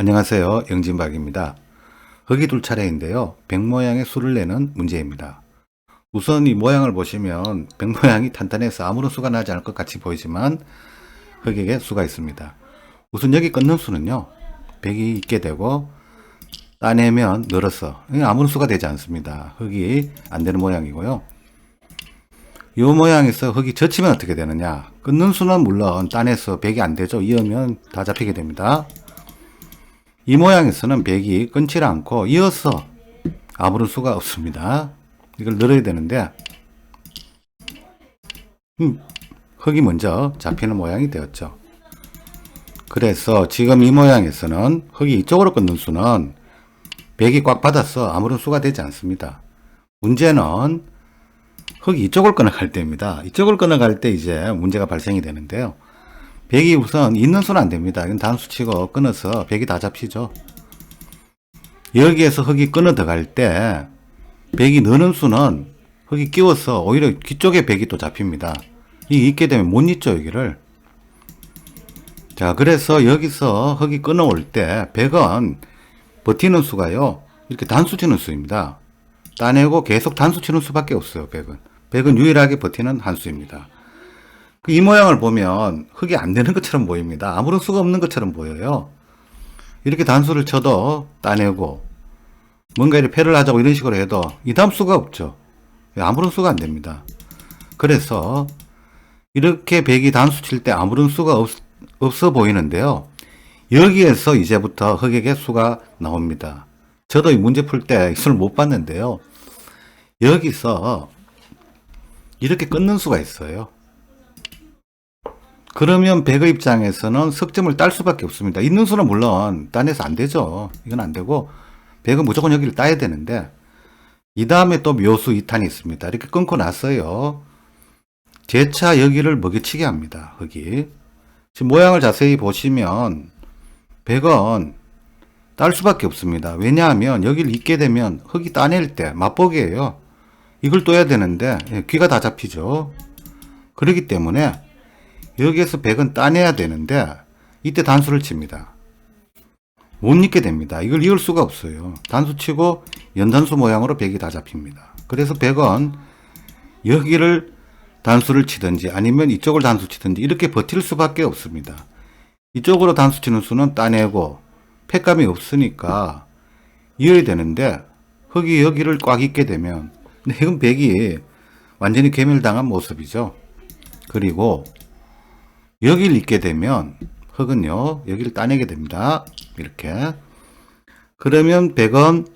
안녕하세요. 영진박입니다. 흙이 둘 차례인데요. 백 모양의 수를 내는 문제입니다. 우선 이 모양을 보시면 백 모양이 탄탄해서 아무런 수가 나지 않을 것 같이 보이지만 흙에게 수가 있습니다. 우선 여기 끊는 수는요. 백이 있게 되고 따내면 늘어서 아무런 수가 되지 않습니다. 흙이 안 되는 모양이고요. 이 모양에서 흙이 젖히면 어떻게 되느냐? 끊는 수는 물론 따내서 백이 안 되죠. 이으면 다 잡히게 됩니다. 이 모양에서는 백이 끊지 않고 이어서 아무런 수가 없습니다. 이걸 늘어야 되는데 음, 흙이 먼저 잡히는 모양이 되었죠. 그래서 지금 이 모양에서는 흙이 이쪽으로 끊는 수는 백이 꽉 받아서 아무런 수가 되지 않습니다. 문제는 흙이 이쪽을 끊어갈 때입니다. 이쪽을 끊어갈 때 이제 문제가 발생이 되는데요. 백이 우선 있는 수는 안 됩니다. 이건 단수치고 끊어서 백이 다 잡히죠. 여기에서 흙이 끊어 들어갈 때 백이 느는 수는 흙이 끼워서 오히려 뒤쪽에 백이 또 잡힙니다. 이 있게 되면 못 잊죠 여기를. 자 그래서 여기서 흙이 끊어올 때 백은 버티는 수가요 이렇게 단수 치는 수입니다. 따내고 계속 단수 치는 수밖에 없어요 백은. 백은 유일하게 버티는 한 수입니다. 그이 모양을 보면 흙이 안 되는 것처럼 보입니다. 아무런 수가 없는 것처럼 보여요. 이렇게 단수를 쳐도 따내고 뭔가 이렇게 패를 하자고 이런 식으로 해도 이 다음 수가 없죠. 아무런 수가 안 됩니다. 그래서 이렇게 백이 단수 칠 때 아무런 수가 없, 없어 보이는데요. 여기에서 이제부터 흙에게 수가 나옵니다. 저도 이 문제 풀 때 수를 못 봤는데요. 여기서 이렇게 끊는 수가 있어요. 그러면 백의 입장에서는 석점을 딸 수밖에 없습니다. 있는 수는 물론 따내서 안 되죠. 이건 안 되고 백은 무조건 여기를 따야 되는데 이 다음에 또 묘수 2탄이 있습니다. 이렇게 끊고 났어요. 재차 여기를 먹여치게 합니다. 흙이. 지금 모양을 자세히 보시면 백은 딸 수밖에 없습니다. 왜냐하면 여기를 있게 되면 흙이 따낼 때 맛보기예요. 이걸 떠야 되는데 예, 귀가 다 잡히죠. 그렇기 때문에 여기에서 100은 따내야 되는데 이때 단수를 칩니다. 못 잊게 됩니다. 이걸 이을 수가 없어요. 단수 치고 연단수 모양으로 100이 다 잡힙니다. 그래서 100은 여기를 단수를 치든지 아니면 이쪽을 단수 치든지 이렇게 버틸 수밖에 없습니다. 이쪽으로 단수 치는 수는 따내고 팩감이 없으니까 이어야 되는데 흙이 여기를 꽉 잊게 되면 근데 이건 100이 완전히 괴멸당한 모습이죠. 그리고 여기를 잊게 되면 흙은요 여기를 따내게 됩니다. 이렇게. 그러면 100은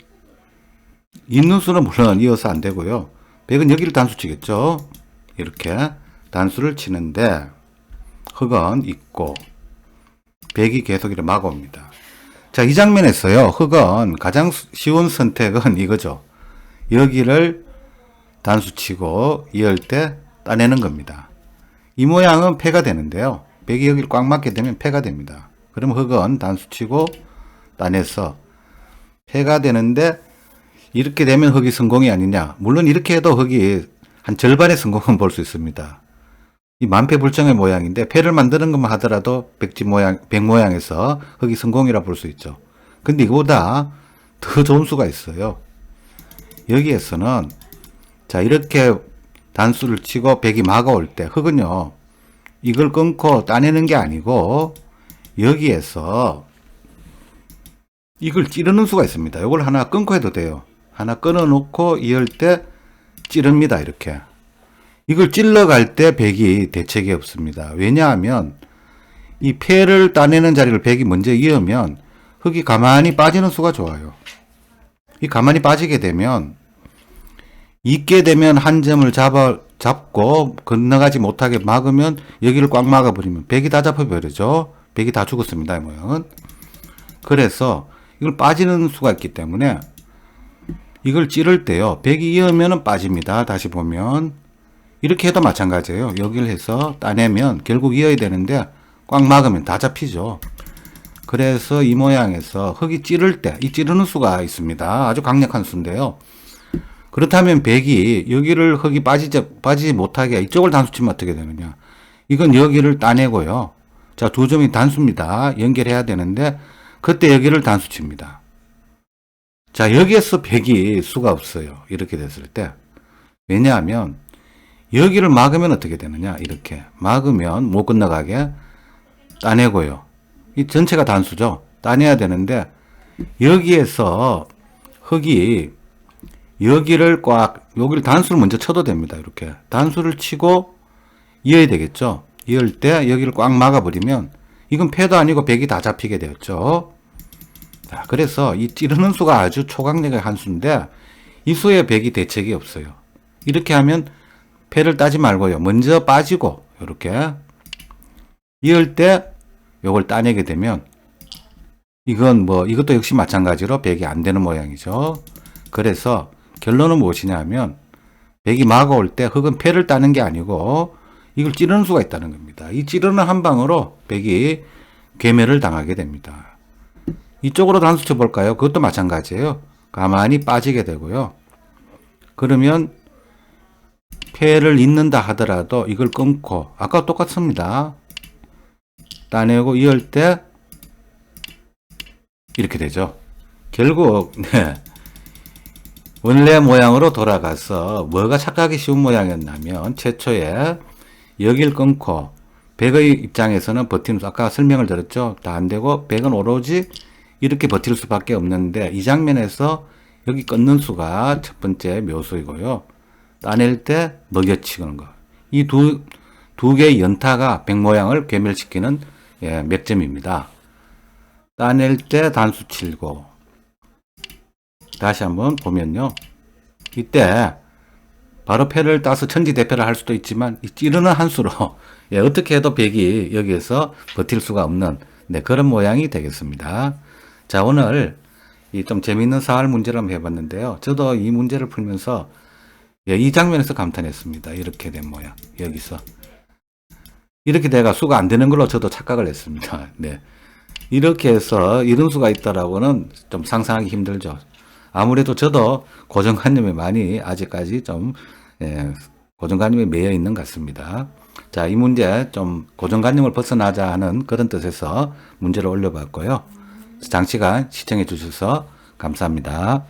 있는 수는 물론 이어서 안 되고요. 100은 여기를 단수 치겠죠? 이렇게 단수를 치는데 흙은 있고 100이 계속 이렇게 막아옵니다. 자 이 장면에서요 흙은 가장 쉬운 선택은 이거죠. 여기를 단수 치고 이을 때 따내는 겁니다 이 모양은 폐가 되는데요. 백이 여기를 꽉 맞게 되면 폐가 됩니다. 그럼 흙은 단수치고 따내서 폐가 되는데 이렇게 되면 흙이 성공이 아니냐. 물론 이렇게 해도 흙이 한 절반의 성공은 볼 수 있습니다. 이 만패불정의 모양인데 폐를 만드는 것만 하더라도 백지 모양, 백 모양에서 흙이 성공이라 볼 수 있죠. 근데 이거보다 더 좋은 수가 있어요. 여기에서는 자 이렇게 단수를 치고 백이 막아올 때 흙은요 이걸 끊고 따내는 게 아니고 여기에서 이걸 찌르는 수가 있습니다. 이걸 하나 끊고 해도 돼요. 하나 끊어 놓고 이을 때 찌릅니다. 이렇게 이걸 찔러 갈 때 백이 대책이 없습니다. 왜냐하면 이 폐를 따내는 자리를 백이 먼저 이으면 흙이 가만히 빠지는 수가 좋아요. 이 가만히 빠지게 되면 있게 되면 한 점을 잡아, 잡고 건너가지 못하게 막으면 여기를 꽉 막아버리면 백이 다 잡혀버리죠. 백이 다 죽었습니다. 이 모양은. 그래서 이걸 빠지는 수가 있기 때문에 이걸 찌를 때요. 백이 이으면 빠집니다. 다시 보면. 이렇게 해도 마찬가지예요. 여기를 해서 따내면 결국 이어야 되는데 꽉 막으면 다 잡히죠. 그래서 이 모양에서 흙이 찌를 때, 이 찌르는 수가 있습니다. 아주 강력한 수인데요. 그렇다면 백이 여기를 흙이 빠지지, 빠지지 못하게 이쪽을 단수치면 어떻게 되느냐. 이건 여기를 따내고요. 자, 두 점이 단수입니다. 연결해야 되는데, 그때 여기를 단수칩니다. 자, 여기에서 100이 수가 없어요. 이렇게 됐을 때. 왜냐하면 여기를 막으면 어떻게 되느냐? 이렇게 막으면 못 건너가게 따내고요. 이 전체가 단수죠. 따내야 되는데 여기에서 흙이 여기를 꽉 여기를 단수를 먼저 쳐도 됩니다. 이렇게 단수를 치고 이어야 되겠죠. 이을 때 여기를 꽉 막아버리면 이건 패도 아니고 백이 다 잡히게 되었죠. 자, 그래서 이 찌르는 수가 아주 초강력의 한 수인데 이 수에 백이 대책이 없어요. 이렇게 하면 패를 따지 말고요. 먼저 빠지고 이렇게 이을 때 요걸 따내게 되면 이건 뭐 이것도 역시 마찬가지로 백이 안 되는 모양이죠. 그래서 결론은 무엇이냐 하면 백이 막아올 때 흙은 패를 따는 게 아니고 이걸 찌르는 수가 있다는 겁니다. 이 찌르는 한 방으로 백이 괴멸을 당하게 됩니다. 이쪽으로 단수 쳐볼까요? 그것도 마찬가지예요. 가만히 빠지게 되고요. 그러면 폐를 잇는다 하더라도 이걸 끊고 아까 똑같습니다. 따내고 이을 때 이렇게 되죠. 결국 네. 원래 모양으로 돌아가서 뭐가 착각이 쉬운 모양이었냐면 최초에 여길 끊고 백의 입장에서는 버티는 수 아까 설명을 드렸죠. 다 안 되고 백은 오로지 이렇게 버틸 수밖에 없는데 이 장면에서 여기 끊는 수가 첫 번째 묘수이고요. 따낼 때 먹여치는 거. 이 두, 두 개의 연타가 백 모양을 괴멸시키는 예, 맥점입니다. 따낼 때 단수 칠고 다시 한번 보면요. 이때 바로 패를 따서 천지 대패를 할 수도 있지만 이 찌르는 한 수로 예, 어떻게 해도 백이 여기에서 버틸 수가 없는 네, 그런 모양이 되겠습니다. 자 오늘 이 좀 재미있는 사활 문제를 한번 해봤는데요. 저도 이 문제를 풀면서 예, 이 장면에서 감탄했습니다. 이렇게 된 모양 여기서 이렇게 내가 수가 안 되는 걸로 저도 착각을 했습니다. 네. 이렇게 해서 이런 수가 있다라고는 좀 상상하기 힘들죠. 아무래도 저도 고정관념에 많이 아직까지 좀 예, 고정관념에 매여 있는 것 같습니다. 자, 이 문제 좀 고정관념을 벗어나자 하는 그런 뜻에서 문제를 올려봤고요. 장시간 시청해 주셔서 감사합니다.